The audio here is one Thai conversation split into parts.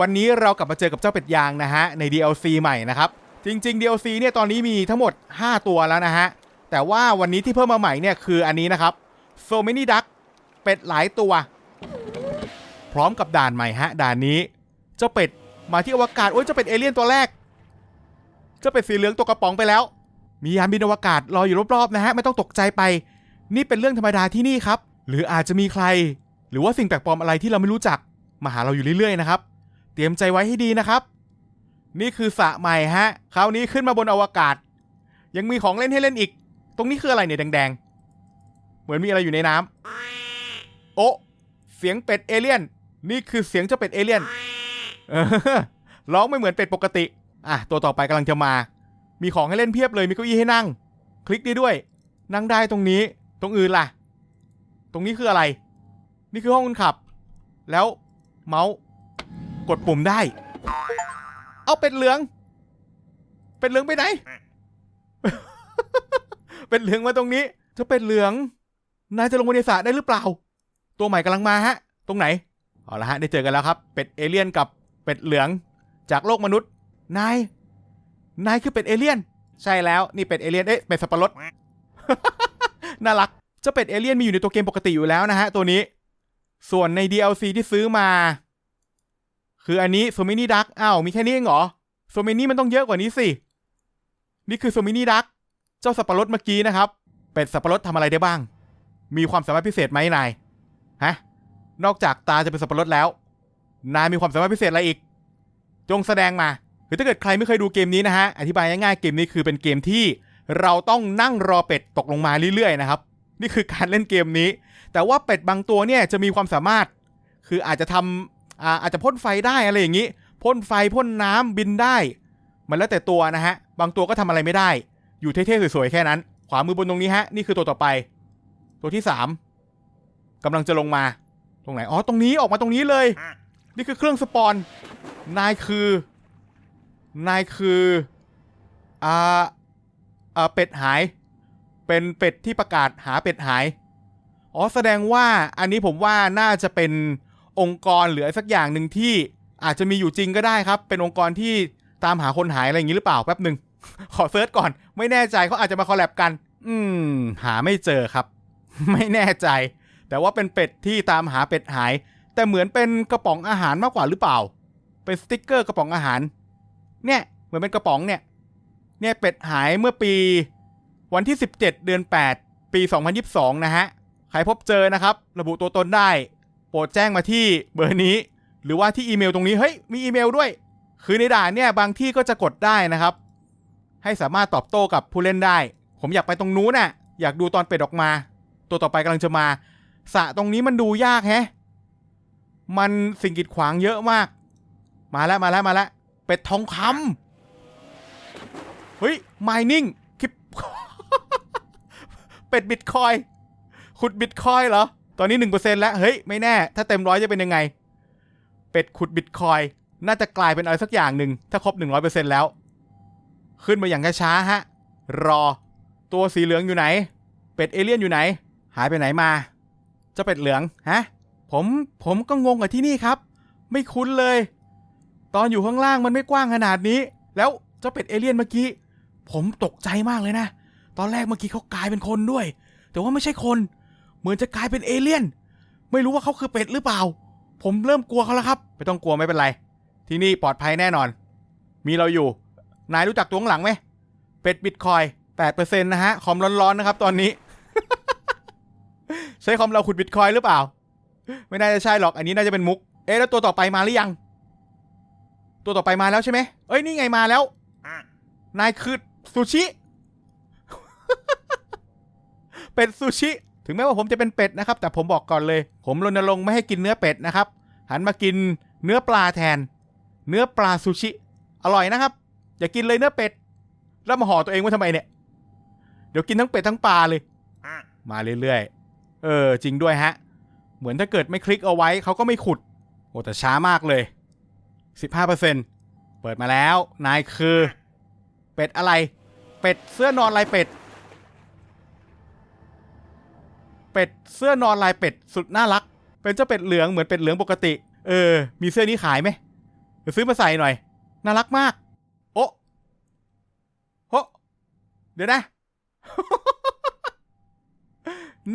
วันนี้เรากลับมาเจอกับเจ้าเป็ดยางนะฮะใน DLC ใหม่นะครับ จริง ๆ DLC เนี่ยตอนนี้มีทั้งหมด 5 ตัวแล้วนะฮะ แต่ว่าวันนี้ที่เพิ่มมาใหม่เนี่ยคืออันนี้นะครับ So many duck เป็ดหลายตัว พร้อมกับด่านใหม่ฮะด่านนี้ เจ้าเป็ดมาที่อวกาศโอ้ยเจ้าเป็ดเอเลี่ยนตัวแรก เจ้าเป็ดสีเหลืองตัวกระป๋องไปแล้ว มียานบินอวกาศรออยู่รอบๆนะฮะไม่ต้องตกใจไป นี่เป็นเรื่องธรรมดาที่นี่ครับ หรืออาจจะมีใคร หรือว่าสิ่งแปลกปลอมอะไรที่เราไม่รู้จักมาหาเราอยู่เรื่อยๆนะครับ เตรียมใจไว้ให้ดีนะครับ นี่คือสระใหม่ฮะ คราวนี้ขึ้นมาบนอวกาศ ยังมีของเล่นให้เล่นอีก ตรงนี้คืออะไรเนี่ยแดง ๆ เหมือนมีอะไรอยู่ในน้ำโอ้เสียงเป็ดเอเลี่ยน นี่คือเสียงเจ้าเป็ดเอเลี่ยนเร้องไม่เหมือนเป็ดปกติ อะ ตัวต่อไปกำลังจะมา มีของให้เล่นเพียบเลย มีเก้าอี้ให้นั่ง คลิกได้ด้วย นั่งได้ตรงนี้ ตรงอื่นล่ะ ตรงนี้คืออะไร นี่คือห้องคนขับ แล้วเมาส์ กดปุ่มได้ เอาเป็ดเหลือง เป็ดเหลืองไปไหน เป็ดเหลืองมาตรงนี้เจะเป็ดเหลือง นายจะลงบนในสระได้หรือเปล่า ตัวใหม่กำลังมาฮะ ตรงไหน เอาละฮะได้เจอกันแล้วครับ เป็ดเอเลี่ยนกับเป็ดเหลืองจากโลกมนุษย์ นาย นายคือเป็ดเอเลี่ยน ใช่แล้วนี่เป็ดเอเลี่ยน เอ๊ะเป็ดสับปะรด น่ารักเจ้าเป็ดเอเลี่ยนมีอยู่ในตัวเกมปกติอยู่แล้วนะฮะตัวนี้ ส่วนใน DLC ที่ซื้อมา คืออันนี้โซมินี่ดักอ้าวมีแค่นี้เองเหรอโซมินี่มันต้องเยอะกว่านี้สิ นี่คือโซมินี่ดักเจ้าสับปะรดเมื่อกี้นะครับ เป็ดสับปะรดทำอะไรได้บ้าง มีความสามารถพิเศษไหมนายฮะนอกจากตาจะเป็นสับปะรดแล้ว นายมีความสามารถพิเศษอะไรอีก จงแสดงมาคือถ้าเกิดใครไม่เคยดูเกมนี้นะฮะอธิบายง่ายๆเกมนี้คือเป็นเกมที่เราต้องนั่งรอเป็ดตกลงมาเรื่อยๆนะครับ นี่คือการเล่นเกมนี้ แต่ว่าเป็ดบางตัวเนี่ยจะมีความสามารถ คืออาจจะทำอา อาจจะพ่นไฟได้อะไรอย่างนี้พ่นไฟพ่นน้ำบินได้ มันแล้วแต่ตัวนะฮะ บางตัวก็ทำอะไรไม่ได้ อยู่เท่ๆสวยๆแค่นั้น ขวามือบนตรงนี้ฮะ นี่คือตัวต่อไป ตัวที่สามกำลังจะลงมา ตรงไหน อ๋อ ตรงนี้ออกมาตรงนี้เลย นี่คือเครื่องสปอน นายคือ นายคือ อ่า อ่า เป็ดหาย เป็นเป็ดที่ประกาศหาเป็ดหาย อ๋อ แสดงว่าอันนี้ผมว่าน่าจะเป็น องค์กรหรืออะไรสักอย่างหนึ่งที่อาจจะมีอยู่จริงก็ได้ครับ เป็นองค์กรที่ตามหาคนหายอะไรอย่างนี้หรือเปล่าแป๊บหนึ่งขอเซิร์ชก่อน ไม่แน่ใจเขาอาจจะมาคอลแลบกัน อืม หาไม่เจอครับ ไม่แน่ใจ แต่ว่าเป็นเป็ดที่ตามหาเป็ดหาย แต่เหมือนเป็นกระป๋องอาหารมากกว่าหรือเปล่า เป็นสติกเกอร์กระป๋องอาหาร เนี่ย เหมือนเป็นกระป๋องเนี่ย เนี่ยเป็ดหายเมื่อปี วันที่ 17 เดือน 8 ปี 2022 นะฮะ ใครพบเจอนะครับ ระบุตัวตนได้ รดแจ้งมาที่เบอร์นี้ หรือว่าที่อีเมลตรงนี้เฮ้ยมีอีเมลด้วย คือในด่านเนี่ยบางที่ก็จะกดได้นะครับ ให้สามารถตอบโต้กับผู้เล่นได้ ผมอยากไปตรงนู้นน่ะ อยากดูตอนเป็ดออกมา ตัวต่อไปกำลังจะมาสะตรงนี้มันดูยากแฮะมันสิ่งกีดขวางเยอะมาก มาแล้วมาแล้วมาแล้วเป็ดทองคำเฮ้ย mining คลิปเป็ดบิตคอยขุดบิตคอยเหรอ ตอนนี้ 1%แล้ว เฮ้ย ไม่แน่ ถ้าเต็มร้อยจะเป็นยังไง เป็ดขุดบิตคอย น่าจะกลายเป็นอะไรสักอย่างหนึ่ง ถ้าครบ 100%แล้ว ขึ้นมาอย่างช้าๆฮะ รอ ตัวสีเหลืองอยู่ไหน เป็ดเอเลี่ยนอยู่ไหน หายไปไหนมาเจ้าเป็ดเหลือง ฮะ ผม ผมก็งงกับที่นี่ครับ ไม่คุ้นเลย ตอนอยู่ข้างล่างมันไม่กว้างขนาดนี้ แล้วเจ้าเป็ดเอเลี่ยนเมื่อกี้ ผมตกใจมากเลยนะ ตอนแรกเมื่อกี้เขากลายเป็นคนด้วย แต่ว่าไม่ใช่คน มือนจะกลายเป็นเอเลี่ยน ไม่รู้ว่าเขาคือเป็ดหรือเปล่า ผมเริ่มกลัวเขาแล้วครับ ไม่ต้องกลัวไม่เป็นไร ที่นี่ปลอดภัยแน่นอน มีเราอยู่ นายรู้จักตัวข้างหลังไหม เป็ดบิตคอย8%นะฮะ คอมร้อนๆนะครับตอนนี้ ใช้คอมเราขุดบิตคอยหรือเปล่า ไม่น่าจะใช่หรอก อันนี้น่าจะเป็นมุก เอ๊ะแล้วตัวต่อไปมาหรือยัง ตัวต่อไปมาแล้วใช่ไหมเอ้ยนี่ไงมาแล้ว นายคือซูชิ เป็ดซูชิ ถึงแม้ว่าผมจะเป็นเป็ดนะครับ แต่ผมบอกก่อนเลย ผมรณรงค์ไม่ให้กินเนื้อเป็ดนะครับ หันมากินเนื้อปลาแทน เนื้อปลาซูชิ อร่อยนะครับ อย่ากินเลยเนื้อเป็ด แล้วมาห่อตัวเองไว้ทำไมเนี่ย เดี๋ยวกินทั้งเป็ดทั้งปลาเลย มาเรื่อยๆ เออ จริงด้วยฮะ เหมือนถ้าเกิดไม่คลิกเอาไว้เขาก็ไม่ขุด โอ้แต่ช้ามากเลย 15%เปิดมาแล้ว นายคือ เป็ดอะไร เป็ดเสื้อนอนลายเป็ด เป็ดเสื้อนอนลายเป็ดสุดน่ารัก เป็นเจ้าเป็ดเหลืองเหมือนเป็ดเหลืองปกติ เออ มีเสื้อนี้ขายไหมเดี๋ยวซื้อมาใส่หน่อย น่ารักมาก โอะโอะเดี๋ยวนะ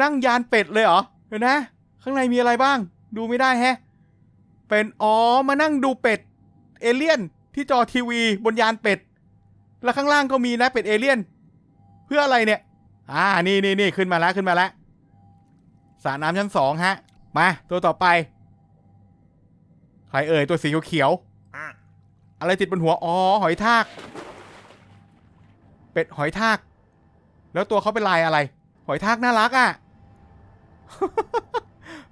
นั่งยานเป็ดเลยเหรอ เดี๋ยวนะ ข้างในมีอะไรบ้าง ดูไม่ได้แฮะ เป็นอ๋อ มานั่งดูเป็ด เอเลี่ยนที่จอทีวีบนยานเป็ด แล้วข้างล่างก็มีนะเป็ดเอเลี่ยน เพื่ออะไรเนี่ย อ่า นี่นี่นี่ขึ้นมาแล้วขึ้นมาแล้ว สระน้ำชั้นสองฮะ มาตัวต่อไป ใครเอ่ยตัวสีเขียวๆอะไรติดบนหัว อ๋อ หอยทาก เป็ดหอยทาก แล้วตัวเขาเป็นลายอะไร หอยทากน่ารักอะ่ะ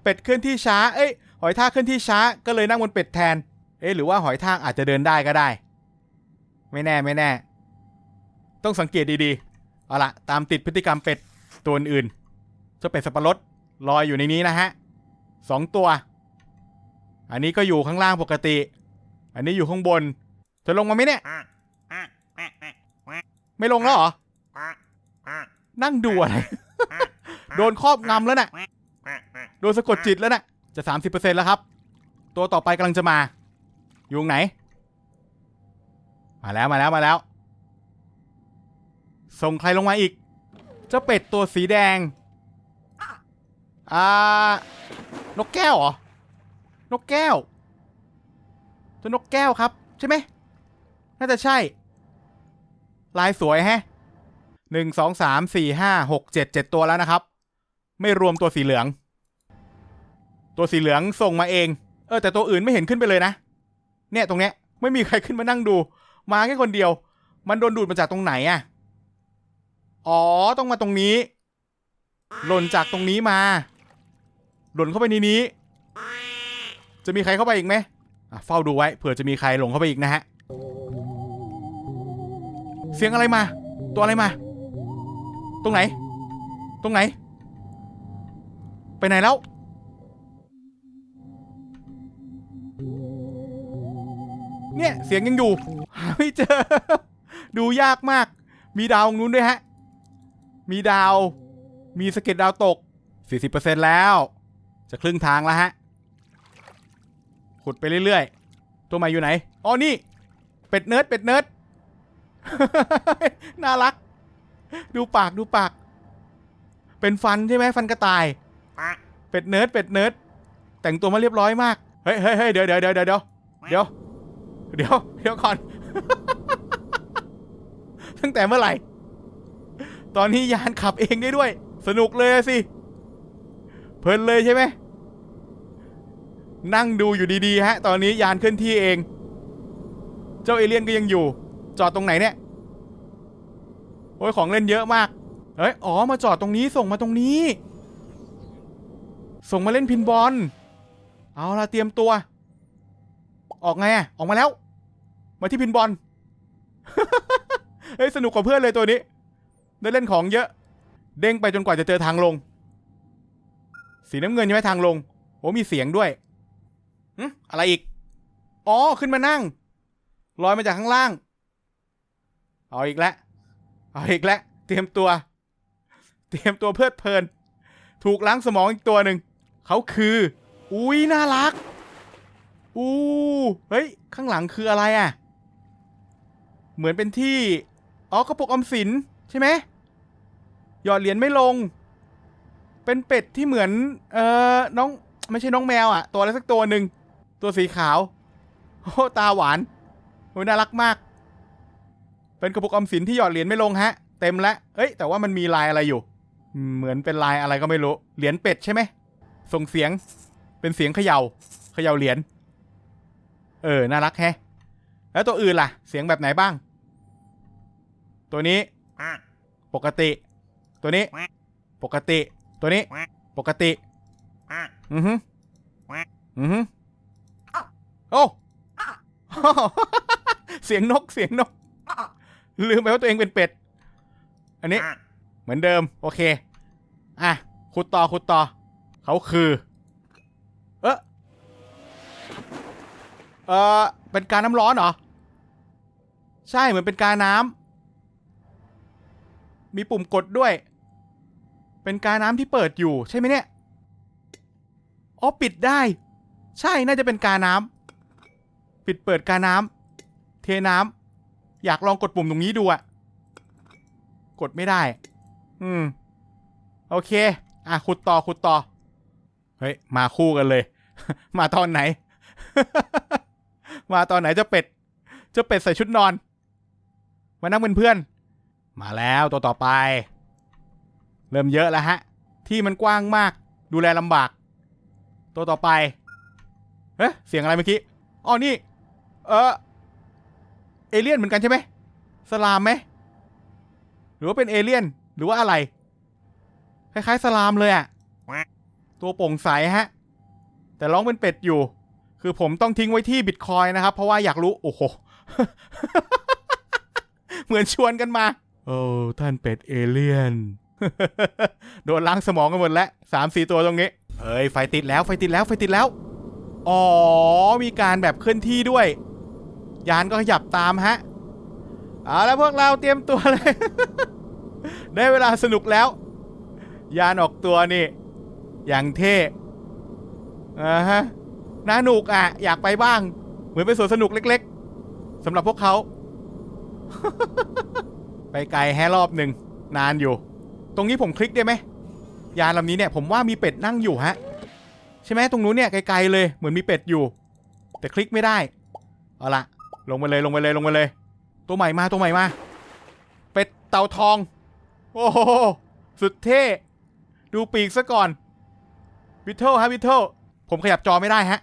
เป็ดเคลื่อนที่ช้า เอ้ย หอยทากเคลื่อนที่ช้า ก็เลยนั่งบนเป็ดแทน เอ๊ะหรือว่าหอยทากอาจจะเดินได้ก็ได้ ไม่แน่ไม่แน่ ต้องสังเกตดีๆ เอาละตามติดพฤติกรรมเป็ดตัวอื่นเจ้าเป็ดสับปะรด ลอยอยู่ในนี้นะฮะสองตัว อันนี้ก็อยู่ข้างล่างปกติ อันนี้อยู่ข้างบน จะลงมาไหมเนี่ย ไม่ลงแล้วเหรอ นั่งดูอะไร โดนครอบงำแล้วน่ะ โดนสะกดจิตแล้วน่ะ จะสามสิบเปอร์เซ็นแล้วครับ ตัวต่อไปกำลังจะมา อยู่ไหน มาแล้วมาแล้วมาแล้ว ส่งใครลงมาอีก เจ้าเป็ดตัวสีแดง อ่านกแก้วเหรอ นกแก้ว ตัวนกแก้วครับ ใช่ไหม น่าจะใช่ ลายสวยแฮะหนึ่งสองสามสี่ห้าหกเจ็ดเจ็ดตัวแล้วนะครับ ไม่รวมตัวสีเหลือง ตัวสีเหลืองส่งมาเอง เออ แต่ตัวอื่นไม่เห็นขึ้นไปเลยนะ เนี่ยตรงเนี้ยไม่มีใครขึ้นมานั่งดู มาแค่คนเดียว มันโดนดูดมาจากตรงไหนอะ่ะ อ๋อ ต้องมาตรงนี้ หล่นจากตรงนี้มา หล่นเข้าไปในนี้ จะมีใครเข้าไปอีกไหมอะเฝ้าดูไว้เผื่อจะมีใครหลงเข้าไปอีกนะฮะ เสียงอะไรมา ตัวอะไรมา ตรงไหน ตรงไหน ไปไหนแล้ว เนี่ยเสียงยังอยู่ หาไม่เจอ ดูยากมาก มีดาวตรงนู้นด้วยฮะ มีดาว มีสะเก็ดดาวตก 40%แล้ว จะครึ่งทางแล้วฮะ ขุดไปเรื่อยๆ ตัวใหม่อยู่ไหน อ๋อ นี่ เป็ดเนิร์ด เป็ดเนิร์ด น่ารัก ดูปาก ดูปาก เป็นฟันใช่ไหมฟันกระต่าย เป็ดเนิร์ด เป็ดเนิร์ด แต่งตัวมาเรียบร้อยมาก เฮ้ยเฮ้ยเฮ้ยเดี๋ยวเดี๋ยวเดี๋ยวเดี๋ยวเดี๋ยวเดี๋ยวเดี๋ยวเดี๋ยวก่อน ตั้งแต่เมื่อไหร่ ตอนนี้ยานขับเองได้ด้วย สนุกเลยสิ เพลินเลยใช่ไหม นั่งดูอยู่ดีๆฮะ ตอนนี้ยานเคลื่อนที่เอง เจ้าเอเลี่ยนก็ยังอยู่ จอดตรงไหนเนี่ย โอ้ยของเล่นเยอะมาก เฮ้ย อ๋อ มาจอดตรงนี้ส่งมาตรงนี้ ส่งมาเล่นพินบอล เอาละเตรียมตัว ออกไงอะออกมาแล้ว มาที่พินบอล เฮ้ย สนุกกว่าเพื่อนเลยตัวนี้ ได้เล่นของเยอะ เด้งไปจนกว่าจะเจอทางลง สีน้ำเงินใช่ไหมทางลง โอ้มีเสียงด้วย อะไรอีก อ๋อ ขึ้นมานั่ง ลอยมาจากข้างล่าง เอาอีกแล้ว เอาอีกแล้ว เตรียมตัว เตรียมตัวเพลิดเพลิน ถูกล้างสมองอีกตัวหนึ่ง เขาคือ อุ้ยน่ารัก อู้ เฮ้ย ข้างหลังคืออะไรอะ เหมือนเป็นที่ อ๋อกระปุกอมสินใช่ไหม หยอดเหรียญไม่ลง เป็นเป็ดที่เหมือน เอ่อ น้องไม่ใช่น้องแมวอะ ตัวอะไรสักตัวหนึ่ง ตัวสีขาว โอ้ตาหวานโอ้น่ารักมาก เป็นกระปุกออมสินที่หยอดเหรียญไม่ลงฮะ เต็มแล้วเอ้ย แต่ว่ามันมีลายอะไรอยู่ เหมือนเป็นลายอะไรก็ไม่รู้ เหรียญเป็ดใช่ไหม ส่งเสียง เป็นเสียงเขยา่า เขย่าเหรียญ เออ น่ารักแฮะ แล้วตัวอื่นล่ะ เสียงแบบไหนบ้าง ตัวนี้ ปกติ ตัวนี้ ปกติ ตัวนี้ ปกติ อือฮึอือฮึ โอ้ เสียงนกเสียงนก ลืมไปว่าตัวเองเป็นเป็ด อันนี้ เหมือนเดิม โอเค อะขุดต่อขุดต่อ เขาคือ เออเออเป็นการน้ำร้อนเหรอ ใช่เหมือนเป็นการน้ำมีปุ่มกดด้วย เป็นการน้ำที่เปิดอยู่ใช่ไหมเนี่ยอ๋อปิดได้ ใช่น่าจะเป็นการน้ำ ปิดเปิดกาน้ำเทน้ำอยากลองกดปุ่มตรงนี้ดูอะกดไม่ได้ อืม โอเค อะขุดต่อขุดต่อ เฮ้ย มาคู่กันเลย มาตอนไหน มาตอนไหนเจะเป็ดเจะเป็ดใส่ชุดนอน มานั่งเป็นเพื่อน มาแล้วตัวต่อไป เริ่มเยอะแล้วฮะ ที่มันกว้างมาก ดูแลลำบาก ตัวต่อไปเอ๊ะเสียงอะไรเมื่อกี้ อ๋อ นี่ เออเอเลี่ยนเหมือนกันใช่ไหมสลามไหมหรือว่าเป็นเอเลี่ยนหรือว่าอะไร คล้ายๆสลามเลยอะตัวโปร่งใสฮะ แต่ร้องเป็นเป็ดอยู่ คือผมต้องทิ้งไว้ที่บิตคอยนะครับ เพราะว่าอยากรู้ โอ้โห เหมือนชวนกันมา โอ้ท่านเป็ดเอเลี่ยน โดนล้างสมองกันหมดแล้วสามสี่ตัวตรงนี้เฮ้ยไฟติดแล้วไฟติดแล้วไฟติดแล้ว อ๋อ มีการแบบเคลื่อนที่ด้วย ยานก็ขยับตามฮะเอาแล้วพวกเราเตรียมตัวเลย ได้เวลาสนุกแล้ว ยานออกตัวนี่ อย่างเท่อ่าฮะน่าหนุกอะ อยากไปบ้าง เหมือนเป็นสวนสนุกเล็กๆสำหรับพวกเขา ไปไกลแฮะรอบหนึ่งนานอยู่ ตรงนี้ผมคลิกได้ไหมยานลำนี้เนี่ยผมว่ามีเป็ดนั่งอยู่ฮะ ใช่ไหมตรงนู้นเนี่ยไกลๆเลยเหมือนมีเป็ดอยู่ แต่คลิกไม่ได้ เอาละ ลงไปเลยลงไปเลยลงไปเลย ตัวใหม่มาตัวใหม่มา เป็ดเต่าทอง โอ้โห สุดเท่ ดูปีกซะก่อนวิทเทิลฮะวิทเทิลผมขยับจอไม่ได้ฮะ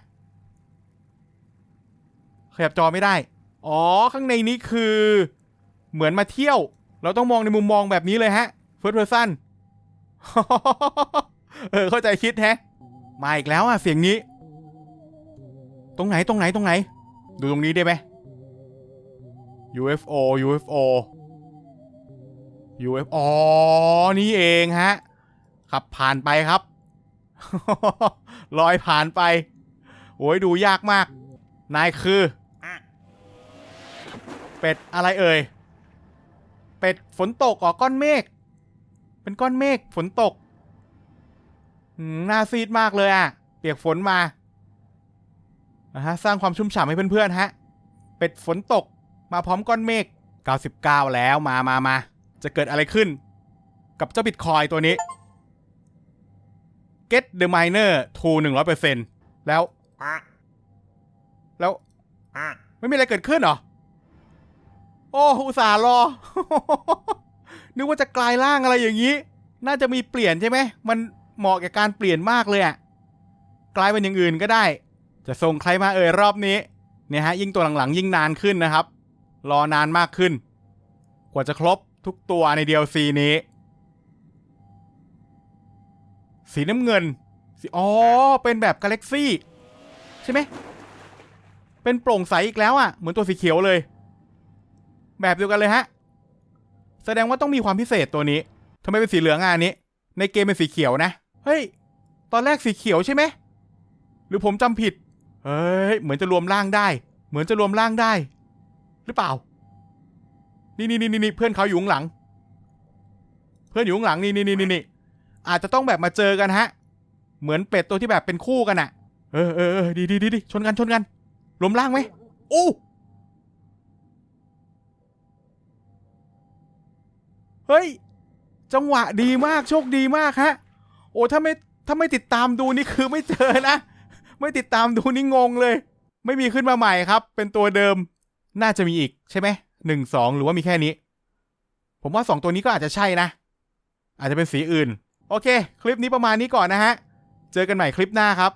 ขยับจอไม่ได้ อ๋อ ข้างในนี้คือ เหมือนมาเที่ยว เราต้องมองในมุมมองแบบนี้เลยฮะเฟิร์สเพอร์ซันเออ เข้าใจคิดแฮะ มาอีกแล้วอะเสียงนี้ ตรงไหนตรงไหนตรงไหน ดูตรงนี้ได้ไหม UFO UFO UFO อ๋อนี่เองฮะ ขับผ่านไปครับ ลอยผ่านไป โอ้ยดูยากมาก นายคือ เป็ดอะไรเอ่ย เป็ดฝนตกอ๋อก้อนเมฆ เป็นก้อนเมฆฝนตกอืมน่าซีดมากเลยอะ เปียกฝนมานะฮะสร้างความชุ่มฉ่ำให้เพื่อนๆฮะ เป็ดฝนตก มาพร้อมก้อนเมฆ99 แล้วมามามาจะเกิดอะไรขึ้น กับเจ้าบิตคอยตัวนี้ get the miner to 100%แล้ว แล้ว ไม่มีอะไรเกิดขึ้นเหรอ โอ้อุตส่าห์รอ นึกว่าจะกลายร่างอะไรอย่างนี้ น่าจะมีเปลี่ยนใช่ไหม มันเหมาะกับการเปลี่ยนมากเลยอะกลายเป็นอย่างอื่นก็ได้ จะส่งใครมาเอ่ยรอบนี้ เนี่ยฮะ ยิ่งตัวหลังๆ ยิ่งนานขึ้นนะครับ รอนานมากขึ้น กว่าจะครบทุกตัวใน DLC นี้ สีน้ำเงินสีอ๋อ เป็นแบบกาแล็กซี่ ใช่ไหม เป็นโปร่งใสอีกแล้วอะ่ะ เหมือนตัวสีเขียวเลย แบบเดียวกันเลยฮะ แสดงว่าต้องมีความพิเศษตัวนี้ทำไมเป็นสีเหลืองอะอันนี้ ในเกมเป็นสีเขียวนะ เฮ้ย ตอนแรกสีเขียวใช่ไหม หรือผมจำผิด เฮ้ย เหมือนจะรวมร่างได้ เหมือนจะรวมร่างได้ หรือเปล่า นี่นี่นี่นี่เพื่อนเขาอยู่ข้างหลัง เพื่อนอยู่ข้างหลังนี่นี่นี่นี่อาจจะต้องแบบมาเจอกันฮะ เหมือนเป็ดตัวที่แบบเป็นคู่กันอะเออเออเออดีดีดีดีชนกันชนกันรวมร่างไหมโอ้เฮ้ย จังหวะดีมากโชคดีมากฮะ โอ้ถ้าไม่ถ้าไม่ติดตามดูนี่คือไม่เจอนะ ไม่ติดตามดูนี่งงเลย ไม่มีขึ้นมาใหม่ครับ เป็นตัวเดิม น่าจะมีอีกใช่ไหมหนึ่งสองหรือว่ามีแค่นี้ ผมว่าสองตัวนี้ก็อาจจะใช่นะ อาจจะเป็นสีอื่น โอเค คลิปนี้ประมาณนี้ก่อนนะฮะ เจอกันใหม่คลิปหน้าครับ